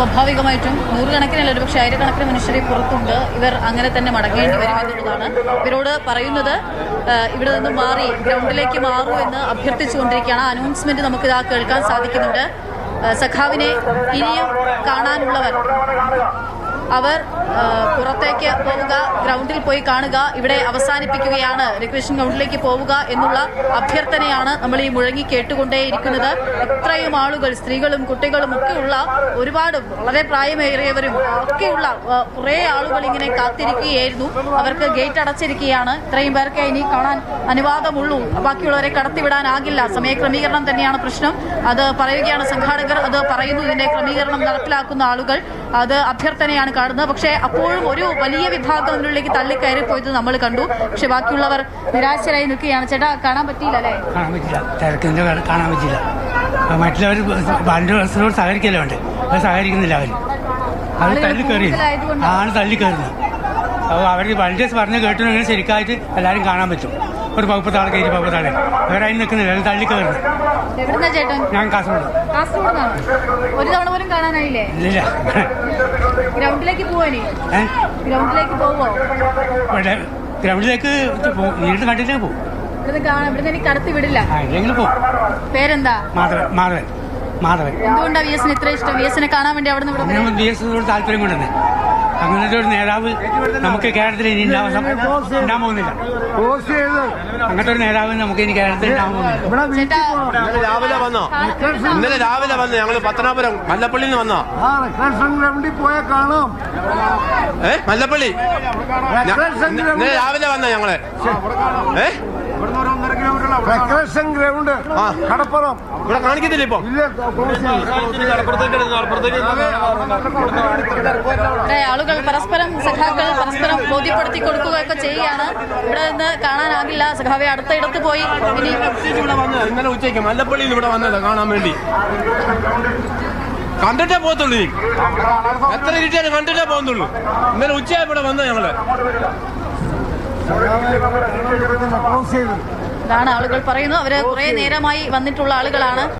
സ്വാഭാവികമായിട്ടും നൂറുകണക്കിനല്ല ഒരു പക്ഷേ ആയിരക്കണക്കിന് മനുഷ്യരെ പുറത്തുണ്ട്. ഇവർ അങ്ങനെ തന്നെ മടങ്ങേണ്ടി വരും എന്നുള്ളതാണ്. ഇവരോട് പറയുന്നത് ഇവിടെ നിന്ന് മാറി ഗ്രൗണ്ടിലേക്ക് മാറൂ എന്ന് അഭ്യർത്ഥിച്ചുകൊണ്ടിരിക്കുകയാണ്. അനൗൺസ്മെന്റ് നമുക്ക് ഇതാ കേൾക്കാൻ സാധിക്കുന്നുണ്ട്. സഖാവിനെ ഇനിയും കാണാനുള്ളവർ. അവർ പുറത്തേക്ക് പോവുക ഗ്രൗണ്ടിൽ പോയി കാണുക ഇവിടെ അവസാനിപ്പിക്കുകയാണ്. റിക്വിഷൻ ഗ്രൗണ്ടിലേക്ക് പോവുക എന്നുള്ള അഭ്യർത്ഥനയാണ് നമ്മൾ ഈ മുഴങ്ങി കേട്ടുകൊണ്ടേയിരിക്കുന്നത്. ഇത്രയും ആളുകൾ സ്ത്രീകളും കുട്ടികളും ഒക്കെയുള്ള ഒരുപാട് വളരെ പ്രായമേറിയവരും ഒക്കെയുള്ള കുറേ ആളുകൾ ഇങ്ങനെ കാത്തിരിക്കുകയായിരുന്നു. അവർക്ക് ഗേറ്റ് അടച്ചിരിക്കുകയാണ്. ഇത്രയും പേർക്ക് ഇനി കാണാൻ അനുവാദമുള്ളൂ. ബാക്കിയുള്ളവരെ കടത്തിവിടാനാകില്ല. സമയക്രമീകരണം തന്നെയാണ് പ്രശ്നം. അത് പറയുകയാണ് സംഘാടകർ. അത് പറയുന്നു. ഇതിന്റെ ക്രമീകരണം നടപ്പിലാക്കുന്ന ആളുകൾ. അത് അഭ്യർത്ഥനയാണ് കാണുന്നത്. പക്ഷേ അപ്പോഴും ഒരു വലിയ വിഭാഗം അതിനുള്ളിലേക്ക് തള്ളിക്കയറി പോയത് നമ്മൾ കണ്ടു. പക്ഷെ ബാക്കിയുള്ളവർ നിരാശരായി നിൽക്കുകയാണ്. ചേട്ടാ കാണാൻ പറ്റിയില്ല അല്ലേ? കാണാൻ പറ്റില്ല തിരക്കിന്റെ കാണാൻ പറ്റില്ല മറ്റുള്ളവർ ബാൻഡ് ബസ്സിനോട് സഹകരിക്കല്ലോ ഉണ്ട് അത് സഹകരിക്കുന്നില്ല അവർ അത് ആളുകൾ തള്ളി കയറി കൂടുതലായതുകൊണ്ട്. ആണ് തള്ളി കയറുന്നത് അപ്പോൾ അവർ വണ്ടി പറഞ്ഞ് കേട്ടിട്ടുണ്ടെങ്കിൽ ശരിക്കായിട്ട് എല്ലാവരും കാണാൻ പറ്റും. ഒരു പകുപ്പത്താളെ കയറി പകുപ്പത്താളെ വേറെ അതിന് നിൽക്കുന്നില്ല. അത് തള്ളി ചേട്ടൻ? ഞാൻ കാസർഗോഡ്. ഒരു തവണ പോലും കാണാനായില്ലേ? ഇല്ല ഗ്രൗണ്ടിലേക്ക് പോവാനേ ഗ്രൗണ്ടിലേക്ക് പോവോ? ഇവിടെ ഗ്രൗണ്ടിലേക്ക് നേരിട്ട് കണ്ടിട്ടേ പോകും കടത്തി വിടില്ല. പേരെന്താ? മാധവൻ മാധവൻ മാധവൻ. എന്തുകൊണ്ടാ വി എസിന് ഇത്ര ഇഷ്ടം? വി എസിനെ കാണാൻ വേണ്ടി അവിടെ നിന്ന് താല്പര്യം കൊണ്ടുതന്നെ അങ്ങനത്തെ ഒരു നേതാവ് നമുക്ക് കേരളത്തിൽ ഇനി ഉണ്ടാവാൻ ഉണ്ടാകാൻ പോകുന്നില്ല. അങ്ങനത്തെ ഒരു നേതാവ് നമുക്ക് ഇനി കേരളത്തിൽ ഉണ്ടാകാൻ പോകുന്നില്ല. ഇന്നലെ രാവിലെ വന്നോ? ഇന്നലെ രാവിലെ വന്നു? ഞങ്ങൾ പത്തനാപുരം മല്ലപ്പള്ളിയിൽ നിന്ന് വന്നോ? ഗ്രൗണ്ടിൽ പോയാൽ കാണാം. ഏ? മല്ലപ്പള്ളി? ഇന്നലെ രാവിലെ വന്നോ ഞങ്ങളെ? ഏ? റിക്രേഷൻ ഗ്രൗണ്ട് കടപ്പുറം. ഇവിടെ കാണിക്കത്തില്ല ഇപ്പൊ? ഇവിടെ ആളുകൾ പരസ്പരം സഖാക്കൾ പരസ്പരം ബോധ്യപ്പെടുത്തി കൊടുക്കുകയൊക്കെ ചെയ്യുകയാണ്. ഇവിടെ നിന്ന് കാണാനാകില്ല. സഖാവെ അടുത്ത ഇടത്ത് പോയി ഇനി ഇവിടെ വന്നത്. ഇന്നലെ ഉച്ചയ്ക്ക് മല്ലപ്പള്ളിയിൽ ഇവിടെ വന്നത് കാണാൻ വേണ്ടി. കണ്ടിട്ടേ പോകത്തുള്ളൂ നീ എത്ര കിട്ടിയാലും കണ്ടിട്ടേ പോകുന്നുള്ളൂ ഇന്നലെ ഉച്ചയായി ഇവിടെ വന്നത് ഞങ്ങൾ. ക്ലോസ് ചെയ്തു. ഇതാണ് ആളുകൾ പറയുന്നത്? അവർ കുറെ നേരമായി വന്നിട്ടുള്ള ആളുകളാണ്.